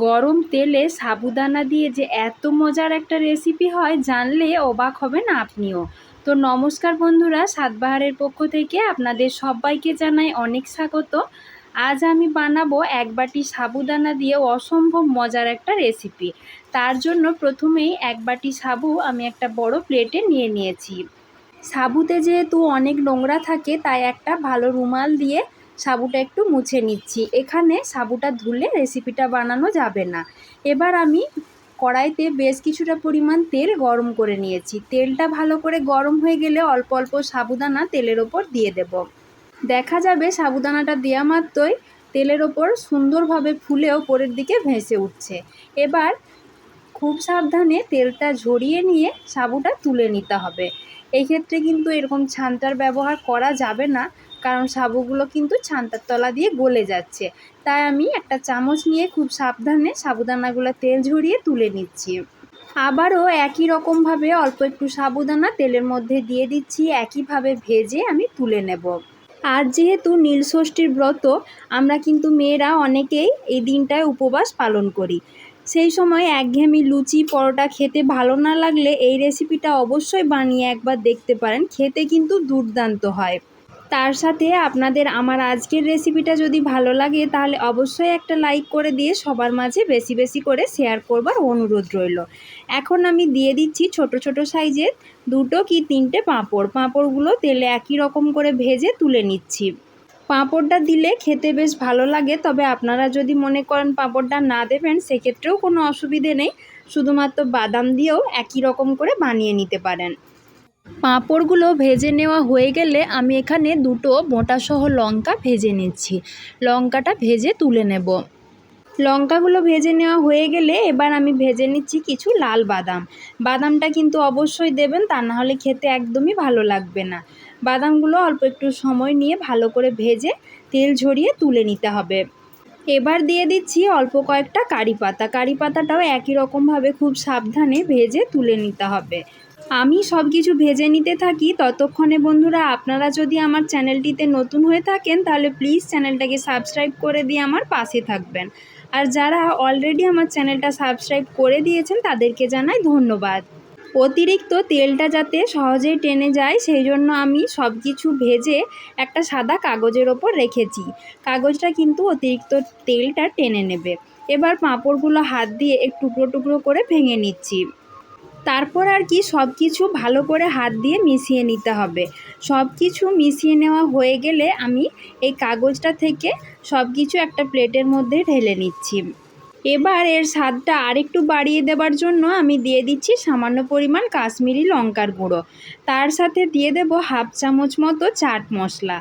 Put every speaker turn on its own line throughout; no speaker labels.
গরম তেলে সাবুদানা দিয়ে যে এত মজার একটা রেসিপি হয়, জানলে অবাক হবেন আপনিও। তো নমস্কার বন্ধুরা সাতবাহারের পক্ষ থেকে আপনাদের সবাইকে জানাই অনেক স্বাগত। আজ আমি বানাবো এক বাটি সাবুদানা দিয়ে অসম্ভব মজার একটা রেসিপি তার জন্য প্রথমেই এক বাটি সাবু আমি একটা বড় প্লেটে নিয়ে নিয়েছি। সাবুতে যেহেতু অনেক নোংরা থাকে, তাই একটা ভালো রুমাল দিয়ে সাবুটা একটু মুছে নিচ্ছি। এখানে সাবুটা ধুলে রেসিপিটা বানানো যাবে না। এবার আমি কড়াইতে বেশ কিছুটা পরিমাণ তেল গরম করে নিয়েছি। তেলটা ভালো করে গরম হয়ে গেলে অল্প অল্প সাবুদানা তেলের ওপর দিয়ে দেব। দেখা যাবে সাবুদানাটা দেওয়া মাত্রই তেলের ওপর সুন্দরভাবে ফুলে ওপরের দিকে ভেসে উঠছে। এবার খুব সাবধানে তেলটা ঝরিয়ে নিয়ে সাবুটা তুলে নিতে হবে। এই ক্ষেত্রে কিন্তু এরকম ছানটার ব্যবহার করা যাবে না। কারণ সাবুগুলো কিন্তু ছান্তার তলা দিয়ে গলে যাচ্ছে। তাই আমি একটা চামচ নিয়ে খুব সাবধানে সাবুদানাগুলো তেল ঝরিয়ে তুলে নিচ্ছি। আবারও একই রকমভাবে অল্প একটু সাবুদানা তেলের মধ্যে দিয়ে দিচ্ছি, একইভাবে ভেজে আমি তুলে নেব। আর যেহেতু নীলষষ্ঠীর ব্রত, আমরা কিন্তু মেয়েরা অনেকেই এই দিনটায় উপবাস পালন করি। সেই সময় একঘেয়েমি লুচি, পরোটা খেতে ভালো না লাগলে এই রেসিপিটা অবশ্যই বানিয়ে একবার দেখতে পারেন। খেতে কিন্তু দুর্দান্ত হয়। তার সাথে আপনাদের আমার আজকের রেসিপিটা যদি ভালো লাগে, তাহলে অবশ্যই একটা লাইক করে দিয়ে সবার মাঝে বেশি বেশি করে শেয়ার করবার অনুরোধ রইল। এখন আমি দিয়ে দিচ্ছি ছোট ছোট সাইজের দুটো কি তিনটে পাঁপড়। পাঁপড়গুলো তেলে একই রকম করে ভেজে তুলে নিচ্ছি। পাঁপড়টা দিলে খেতে বেশ ভালো লাগে, তবে আপনারা যদি মনে করেন পাঁপড়টা না দেবেন, সেক্ষেত্রেও কোনো অসুবিধে নেই। শুধুমাত্র বাদাম দিয়েও একই রকম করে বানিয়ে নিতে পারেন। পাঁপড়গুলো ভেজে নেওয়া হয়ে গেলে আমি এখানে দুটো মোটাসহ লঙ্কা ভেজে নিচ্ছি। লঙ্কাটা ভেজে তুলে নেব। লঙ্কাগুলো ভেজে নেওয়া হয়ে গেলে এবার আমি ভেজে নিচ্ছি কিছু লাল বাদাম। বাদামটা কিন্তু অবশ্যই দেবেন, তা না হলে খেতে একদমই ভালো লাগবে না। বাদামগুলো অল্প একটু সময় নিয়ে ভালো করে ভেজে তেল ঝরিয়ে তুলে নিতে হবে। এবার দিয়ে দিচ্ছি অল্প কয়েকটা কারি পাতা। কারি পাতাটাও একই রকমভাবে খুব সাবধানে ভেজে তুলে নিতে হবে। আমি সব কিছু ভেজে নিতে থাকি, ততক্ষণে বন্ধুরা আপনারা যদি আমার চ্যানেলটিতে নতুন হয়ে থাকেন, তাহলে প্লিজ চ্যানেলটাকে সাবস্ক্রাইব করে দিয়ে আমার পাশে থাকবেন। আর যারা অলরেডি আমার চ্যানেলটা সাবস্ক্রাইব করে দিয়েছেন, তাদেরকে জানাই ধন্যবাদ। অতিরিক্ত তেলটা যাতে সহজেই টেনে যায় সেই জন্য আমি সব কিছু ভেজে একটা সাদা কাগজের ওপর রেখেছি। কাগজটা কিন্তু অতিরিক্ত তেলটা টেনে নেবে। এবার পাঁপড়গুলো হাত দিয়ে এক টুকরো টুকরো করে ভেঙে নিচ্ছি। তারপর আর কি সব কিছু ভালো করে হাত দিয়ে মিশিয়ে নিতে হবে। সব কিছু মিশিয়ে নেওয়া হয়ে গেলে আমি এই কাগজটা থেকে সব কিছু একটা প্লেটের মধ্যে ঢেলে নিচ্ছি। এবার এর স্বাদটা আরেকটু বাড়িয়ে দেবার জন্য আমি দিয়ে দিচ্ছি সামান্য পরিমাণ কাশ্মীরি লঙ্কার গুঁড়ো। তার সাথে দিয়ে দেব হাফ চামচ মতো চাট মশলা।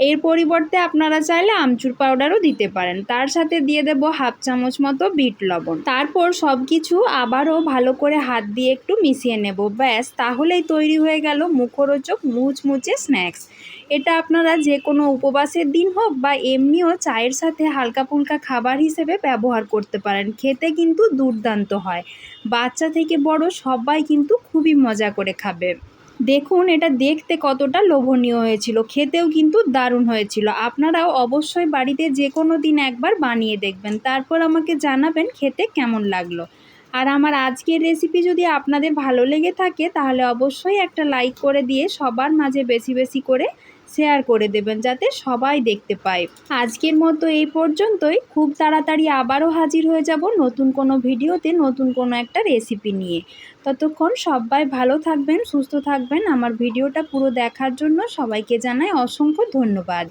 এর পরিবর্তে আপনারা চাইলে আমচুর পাউডারও দিতে পারেন। তার সাথে দিয়ে দেব হাফ চামচ মতো বিট লবণ। তারপর সব কিছু আবারও ভালো করে হাত দিয়ে একটু মিশিয়ে নেব। ব্যাস, তাহলেই তৈরি হয়ে গেল মুখরোচক মুচমুচে স্ন্যাক্স এটা আপনারা যে কোনো উপবাসের দিন হোক বা এমনিও চায়ের সাথে হালকা ফুলকা খাবার হিসেবে ব্যবহার করতে পারেন। খেতে কিন্তু দুর্দান্ত হয়। বাচ্চা থেকে বড় সবাই কিন্তু খুবই মজা করে খাবে। দেখুন, এটা দেখতে কতটা লোভনীয় হয়েছিল। খেতেও কিন্তু দারুণ হয়েছিল। আপনারাও অবশ্যই বাড়িতে যে কোনো দিন একবার বানিয়ে দেখবেন। তারপর আমাকে জানাবেন খেতে কেমন লাগল। আর আমার আজকের রেসিপি যদি আপনাদের ভালো লেগে থাকে, তাহলে অবশ্যই একটা লাইক করে দিয়ে সবার মাঝে বেশি বেশি করে শেয়ার করে দেবেন যাতে সবাই দেখতে পায়। আজকের মতো এই পর্যন্তই। খুব তাড়াতাড়ি আবারও হাজির হয়ে যাব নতুন কোনো ভিডিওতে, নতুন কোনো একটা রেসিপি নিয়ে। ততক্ষণ সবাই ভালো থাকবেন, সুস্থ থাকবেন। আমার ভিডিওটা পুরো দেখার জন্য সবাইকে জানাই অসংখ্য ধন্যবাদ।